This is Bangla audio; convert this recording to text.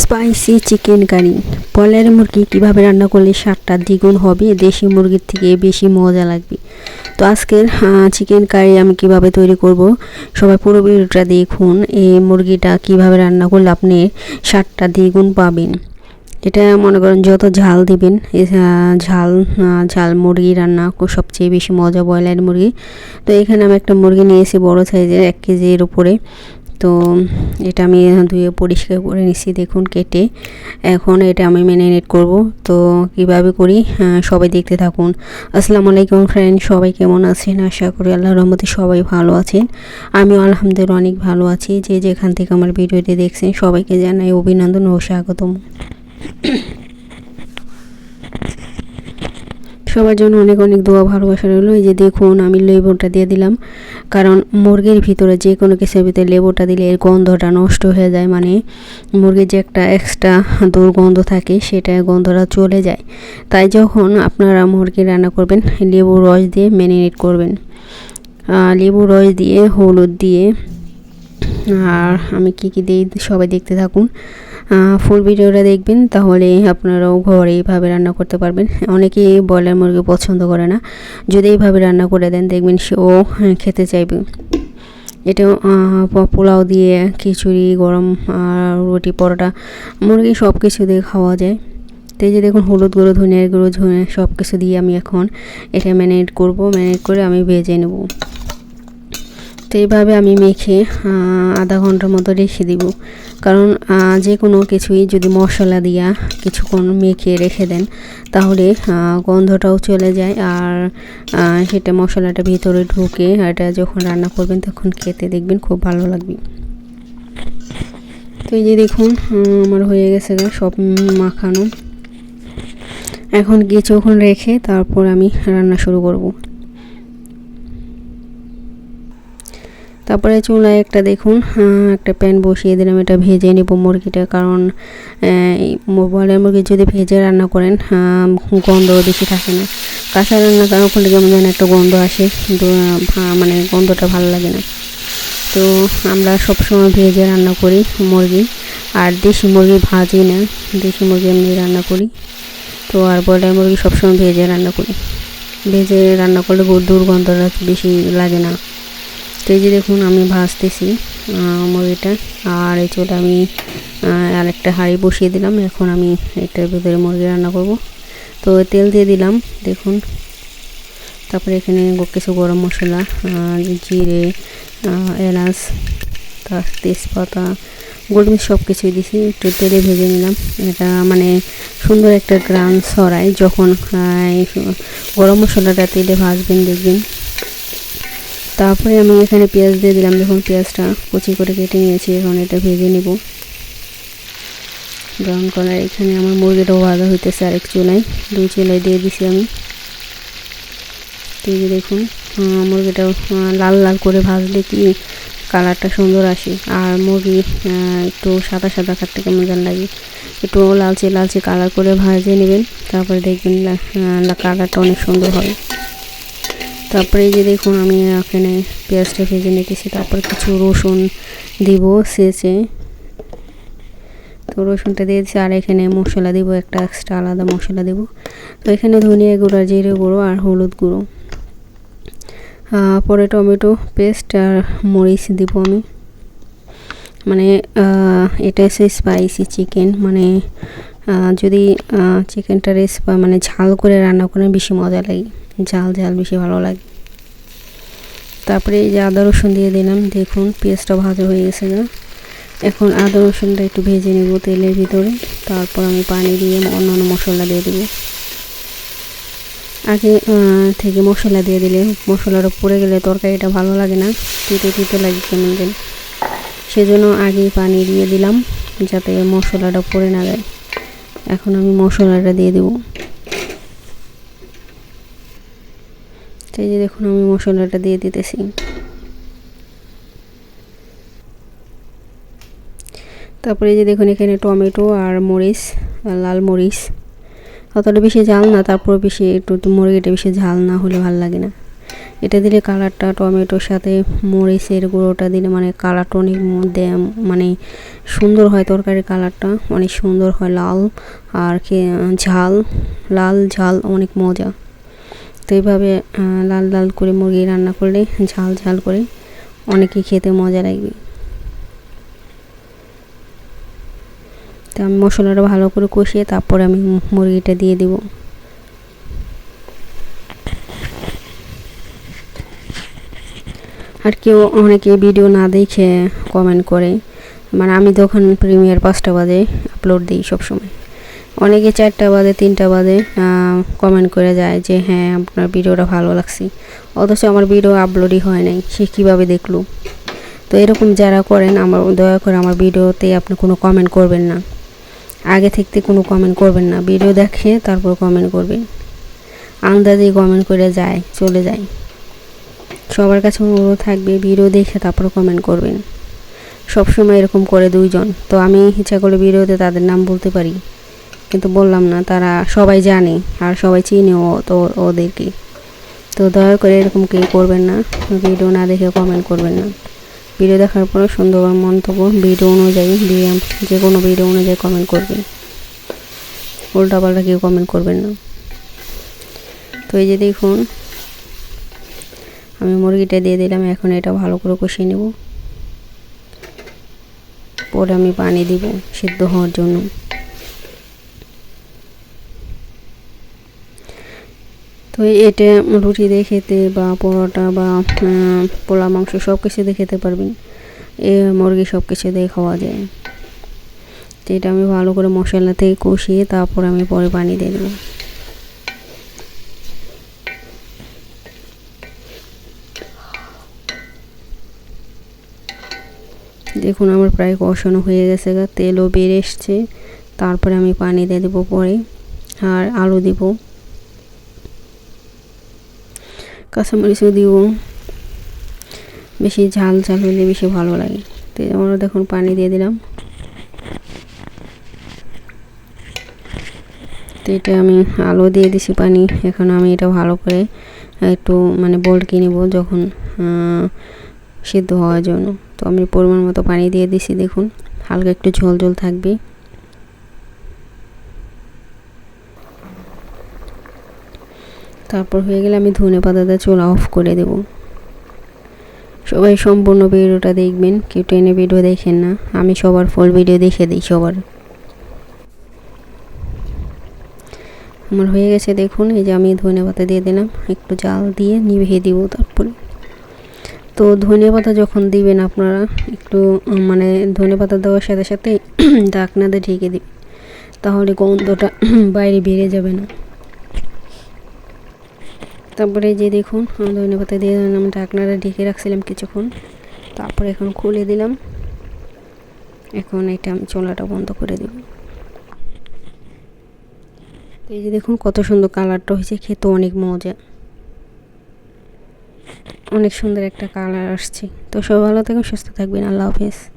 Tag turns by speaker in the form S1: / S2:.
S1: স্পাইসি চিকেন কারি ব্রয়লার মুরগি কীভাবে রান্না করলে স্বাদটা দ্বিগুণ হবে? দেশি মুরগির থেকে বেশি মজা লাগবে। তো আজকের চিকেন কারি আমি কীভাবে তৈরি করব? সবাই পুরো ভিডিওটা দেখুন। এই মুরগিটা কীভাবে রান্না করলে আপনি স্বাদটা দ্বিগুণ পাবেন। এটা মনে করেন যত ঝাল দিবেন ঝাল ঝাল মুরগি রান্না সবচেয়ে বেশি মজা ব্রয়লার মুরগি। তো এখানে আমি একটা মুরগি নিয়েছি বড় সাইজের এক কেজির উপরে। তো এটা আমি ধুয়ে পরিষ্কার করে নিচ্ছি দেখুন কেটে। এখন এটা আমি ম্যারিনেট করব। তো কীভাবে করি? আহ, সবাই দেখতে থাকুন। আসসালামু আলাইকুম ফ্রেন্ড সবাই কেমন আছেন? আশা করি আল্লাহর রহমতে সবাই ভালো আছেন। আমিও আলহামদুলিল্লাহ অনেক ভালো আছি। যে যেখান থেকে আমার ভিডিওটি দেখছেন সবাইকে জানাই অভিনন্দন ও স্বাগতম। সবার জন্য অনেক অনেক দোয়া ভালোবাসা রইল। এই যে দেখুন, আমি লেবুটা দিয়ে দিলাম। কারণ মুরগির ভিতরে যে কোনো কিছুর ভিতরে লেবুটা দিলে এর গন্ধটা নষ্ট হয়ে যায়। মানে মুরগির যে একটা এক্সট্রা দুর্গন্ধ থাকে সেটা গন্ধটা চলে যায়। তাই যখন আপনারা মুরগি রান্না করবেন লেবু রস দিয়ে ম্যারিনেট করবেন। লেবু রস দিয়ে, হলুদ দিয়ে, আর আমি কি কি দিই, সবাই দেখতে থাকুন। ফুল ভিডিওটা দেখবেন তাহলে আপনারাও ঘরে এইভাবে রান্না করতে পারবেন। অনেকেই ব্রয়লার মুরগি পছন্দ করে না। যদি এইভাবে রান্না করে দেন দেখবেন সেও হ্যাঁ, খেতে চাইবে। এটা পোলাও দিয়ে খিচুড়ি গরম রুটি পরোটা মুরগি সব কিছু দিয়ে খাওয়া যায়। তো এই যে দেখুন হলুদ গুঁড়ো ধনিয়ার গুঁড়ো ধনে সব কিছু দিয়ে আমি এখন এটা ম্যানেট করব। ম্যানেট করে আমি ভেজে নেব। তো এইভাবে আমি মেখে আধা ঘণ্টার মতো রেখে দিব। কারণ যে কোনো কিছুই যদি মশলা দিয়া কিছুক্ষণ মেখে রেখে দেন, তাহলে গন্ধটাও চলে যায়। আর সেটা মশলাটা ভিতরে ঢুকে এটা যখন রান্না করবেন, তখন খেতে দেখবেন খুব ভালো লাগবে। তো এই যে দেখুন আমার হয়ে গেছে সব মাখানো। এখন কিছুক্ষণ রেখে তারপর আমি রান্না শুরু করব। তারপরে চুলায় একটা দেখুন একটা প্যান বসিয়ে দিলাম এটা ভেজে নেব মুরগিটা কারণ ব্রয়লার মুরগি যদি ভেজে রান্না করেন আহ, গন্ধ বেশি থাকে না। কাঁচা রান্না করার ফলে কেমন যেন একটা গন্ধ আসে কিন্তু মানে গন্ধটা ভালো লাগে না। তো আমরা সবসময় ভেজে রান্না করি মুরগি আর দেশি মুরগি ভাজি না দেশি মুরগি এমনি রান্না করি। তো আর ব্রয়লার মুরগি সবসময় ভেজে রান্না করি। ভেজে রান্না করলে দুর্গন্ধটা বেশি লাগে না। তো এই যে দেখুন, আমি ভাজতেছি মুরগিটা। আর এই চলে আমি আর একটা হাঁড়ি বসিয়ে দিলাম। এখন আমি এটার ভিতরে মুরগি রান্না করব। তো তেল দিয়ে দিলাম, দেখুন। তারপরে এখানে কিছু গরম মশলা জিরে এলাচ, তার তেজপাতা, গোলমরিচ সব কিছুই দিছি। একটু তেলে ভেজে নিলাম। এটা মানে সুন্দর একটা গ্রান ছড়ায় যখন গরম মশলাটা তেলে ভাজবেন, দেখবেন। তারপরে আমি এখানে পেঁয়াজ দিয়ে দিলাম। দেখুন, পেঁয়াজটা কুচি করে কেটে নিয়েছি। এখন এটা ভেজে নেব। ব্রাউন কালার এখানে আমার মুরগিটাও ভাজা হইতেছে আরেক চুলায়। দুই চুলায় দিয়ে দিছি আমি। এই দেখুন মুরগিটা লাল লাল করে ভাজলে কি কালারটা সুন্দর আসে। আর মুরগি একটু সাদা সাদা কাটতে কেমন যেন লাগে। একটু লালচে লালচে কালার করে ভাজে নেবেন। তারপরে দেখবেন কালারটা অনেক সুন্দর হবে তারপরে যে দেখুন আমি এখানে পেঁয়াজটা ভেজে নিতেছি, তারপর কিছু রসুন দিব সেচে তো রসুনটা দিয়ে দিচ্ছি আর এখানে মশলা দিব, একটা এক্সট্রা আলাদা মশলা দেব। তো এখানে ধনিয়া গুঁড়ো, জিরে গুঁড়ো আর হলুদ গুঁড়ো। পরে টমেটো পেস্ট আর মরিচ দিব আমি। মানে এটা হচ্ছে স্পাইসি চিকেন মানে যদি চিকেনটা রেস মানে ঝাল করে রান্না করেন, বেশি মজা লাগে। ঝাল ঝাল বেশি ভালো লাগে। তারপরে এই যে আদা, রসুন দিয়ে দিলাম, দেখুন পেঁয়াজটা ভাজা হয়ে গেছে না? এখন আদা, রসুনটা একটু ভেজে নেব তেলের ভিতরে। তারপর আমি পানি দিয়ে অন্যান্য মশলা দিয়ে দেবো। আগে থেকে মশলা দিয়ে দিলে মশলাটা পড়ে গেলে তরকারিটা ভালো লাগে না, তিতে তিতে লাগে কেমন যেন সেজন্য আগেই পানি দিয়ে দিলাম, যাতে মশলাটা পড়ে না যায়। এখন আমি মশলাটা দিয়ে দেবো তো এই যে দেখুন, আমি মশলাটা দিয়ে দিতেছি। তারপরে এই যে দেখুন, এখানে টমেটো আর মরিচ লাল মরিচ। অতটা বেশি ঝাল না তারপর বেশি একটু মুরগিটা বেশি ঝাল না হলে ভালো লাগে না। এটা দিলে কালারটা টমেটোর সাথে মরিচের গুঁড়োটা দিলে মানে কালারটা অনেক মধ্যে মানে সুন্দর হয় তরকারির কালারটা, অনেক সুন্দর হয় লাল, আর ঝাল, লাল ঝাল অনেক মজা। তো এইভাবে লাল লাল করে মুরগি রান্না করলে, ঝাল ঝাল করে অনেকেই খেতে মজা লাগবে। তো আমি মশলাটা ভালো করে কষিয়ে তারপরে আমি মুরগিটা দিয়ে দিব। আর কেউ অনেকে ভিডিও না দেখে কমেন্ট করে। মানে আমি তখন প্রিমিয়ার পাঁচটা বাজে আপলোড দিই সবসময়। অনেকে চারটা বাজে, তিনটা বাজে কমেন্ট করে যায় যে হ্যাঁ আপনার ভিডিওটা ভালো লাগছে। অথচ আমার ভিডিও আপলোডই হয় নাই, সে কীভাবে দেখল? তো এরকম যারা করেন, আমার দয়া করে আমার ভিডিওতে আপনি কোনো কমেন্ট করবেন না। আগে থাকতে কোনো কমেন্ট করবেন না। ভিডিও দেখে তারপর কমেন্ট করবেন। আন্দাজে কমেন্ট করে যায়, চলে যায়। সবার কাছে অনুরোধ থাকবে, ভিডিও দেখে তারপর কমেন্ট করবেন। সবসময় এরকম করে দুইজন। তো আমি ইচ্ছা করে ভিডিওতে তাদের নাম বলতে পারি। কিন্তু বললাম না, তারা সবাই জানে আর সবাই চিনেও তো ওদেরকে। তো দয়া করে এরকম কেউ করবেন না, ভিডিও না দেখে কমেন্ট করবেন না। ভিডিও দেখার পরে সুন্দর মন্তব্য ভিডিও অনুযায়ী যে কোনো ভিডিও অনুযায়ী কমেন্ট করবেন। উল্টাপাল্টা কেউ কমেন্ট করবেন না। তো এই যে দেখুন, আমি মুরগিটা দিয়ে দিলাম, এখন এটা ভালো করে কষিয়ে নেব। পরে আমি পানি দিব সিদ্ধ হওয়ার জন্য। তো এটা রুটি দিয়ে খেতে বা পরোটা বা পোলা মাংস সব কিছু দিয়ে খেতে পারবেন। এ মুরগি সব কিছু দিয়ে খাওয়া যায়। তো এটা আমি ভালো করে মশলা থেকে কষিয়ে তারপর আমি পরে পানি দিয়ে দেবো। দেখুন আমার প্রায় কষানো হয়ে গেছে গা, তেলও বেড়ে এসছে। তারপরে আমি পানি দিয়ে দেবো পরে। আর আলু দিব। কাঁচামরিচও দিব বেশি ঝাল ঝাল হলে বেশি ভালো লাগে। তো আমরা দেখুন পানি দিয়ে দিলাম। তো এটা আমি আলু দিয়ে দিছি পানি। এখন আমি এটা ভালো করে একটু মানে বলকি নিব যখন সিদ্ধ হওয়ার জন্য। তো আমি পরিমাণ মতো পানি দিয়ে দিছি, দেখুন। হালকা একটু ঝোল ঝোল থাকবে। তারপর হয়ে গেলে আমি ধনে পাতাটা চুলা অফ করে দেব। সবাই সম্পূর্ণ ভিডিওটা দেখবেন, কেউ টেনে ভিডিও দেখেন না। আমি সবার ফুল ভিডিও দেখে দিই সবার। আমার হয়ে গেছে দেখুন, এই যে আমি ধনে পাতা দিয়ে দিলাম, একটু জাল দিয়ে নিভিয়ে দিব তারপরে। তো ধনে পাতা যখন দিবেন আপনারা, একটু মানে ধনে পাতা দেওয়ার সাথে সাথে ডাকনাতে ঢেকে দিবেন। তাহলে গন্ধটা বাইরে বেড়ে যাবে না। তারপরে যে দেখুন ধনে পাতা দিয়ে আমি ঢাকনাটা ঢেকে রাখছিলাম কিছুক্ষণ। তারপরে এখন খুলে দিলাম। এখন এটা আমি চোলাটা বন্ধ করে দেব। এই যে দেখুন, কত সুন্দর কালারটা হয়েছে, খেতে অনেক মজা। অনেক সুন্দর একটা কালার আসছে। তো সব ভালো থাকবেন সুস্থ থাকবেন। আল্লাহ হাফেজ।